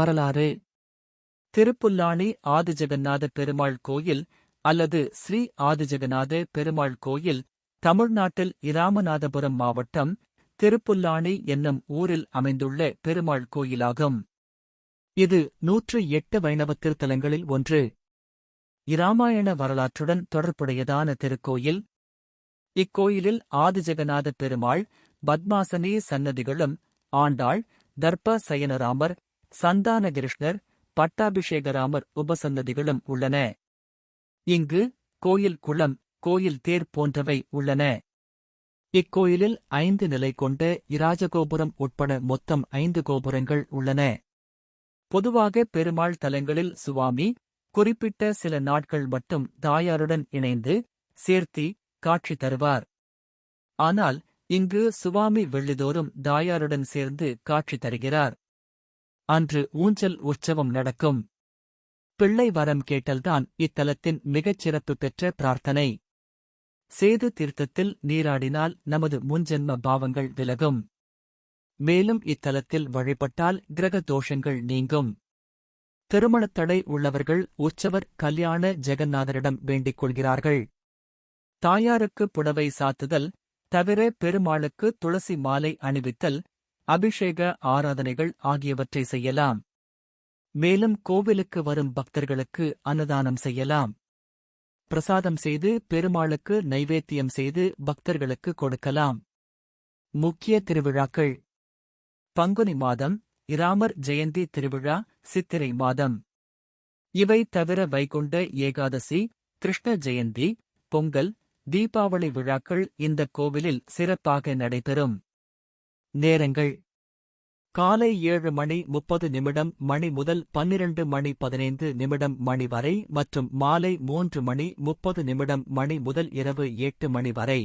வரலாறு. திருப்புல்லாணி ஆதிஜெகநாத பெருமாள் கோயில் அல்லது ஸ்ரீ ஆதிஜெகநாத பெருமாள் கோயில் தமிழ்நாட்டில் இராமநாதபுரம் மாவட்டம் திருப்புல்லாணி என்னும் ஊரில் அமைந்துள்ள பெருமாள் கோயிலாகும். இது நூற்று எட்டு வைணவ திருத்தலங்களில் ஒன்று. இராமாயண வரலாற்றுடன் தொடர்புடையதான திருக்கோயில். இக்கோயிலில் ஆதிஜெகநாத பெருமாள் பத்மாசனி சன்னதிகளும் ஆண்டாள் தர்ப சயனராமர் சந்தானகிருஷ்ணர் பட்டாபிஷேகராமர் உபசன்னதிகளும் உள்ளன. இங்கு கோயில் குளம் கோயில் தேர் போன்றவை உள்ளன. இக்கோயிலில் ஐந்து நிலை கொண்ட இராஜகோபுரம் உட்பட மொத்தம் ஐந்து கோபுரங்கள் உள்ளன. பொதுவாக பெருமாள் தலங்களில் சுவாமி குறிப்பிட்ட சில நாட்கள் மட்டும் தாயாருடன் இணைந்து சேர்த்தி காட்சி தருவார். ஆனால் இங்கு சுவாமி வெள்ளிதோறும் தாயாருடன் சேர்ந்து காட்சி தருகிறார். அன்று ஊஞ்சல் உற்சவம் நடக்கும். பிள்ளை வரம் கேட்டல்தான் இத்தலத்தின் மிகச் சிறப்பு பெற்ற பிரார்த்தனை. சேது தீர்த்தத்தில் நீராடினால் நமது முன்ஜென்ம பாவங்கள் விலகும். மேலும் இத்தலத்தில் வழிபட்டால் கிரக தோஷங்கள் நீங்கும். திருமணத்தடை உள்ளவர்கள் உற்சவர் கல்யாண ஜெகநாதரிடம் வேண்டிக் கொள்கிறார்கள். தாயாருக்கு புடவை சாத்துதல் தவிர பெருமாளுக்கு துளசி மாலை அணிவித்தல் அபிஷேக ஆராதனைகள் ஆகியவற்றை செய்யலாம். மேலும் கோவிலுக்கு வரும் பக்தர்களுக்கு அன்னதானம் செய்யலாம். பிரசாதம் செய்து பெருமாளுக்கு நைவேத்தியம் செய்து பக்தர்களுக்கு கொடுக்கலாம். முக்கிய திருவிழாக்கள். பங்குனி மாதம் இராமர் ஜெயந்தி திருவிழா சித்திரை மாதம். இவை தவிர வைகுண்ட ஏகாதசி கிருஷ்ண ஜெயந்தி பொங்கல் தீபாவளி விழாக்கள் இந்த கோவிலில் சிறப்பாக நடைபெறும். நேரங்கள். காலை ஏழு மணி முப்பது நிமிடம் மணி முதல் பன்னிரண்டு மணி பதினைந்து நிமிடம் மணி வரை மற்றும் மாலை மூன்று மணி முப்பது நிமிடம் மணி முதல் இரவு எட்டு மணி வரை.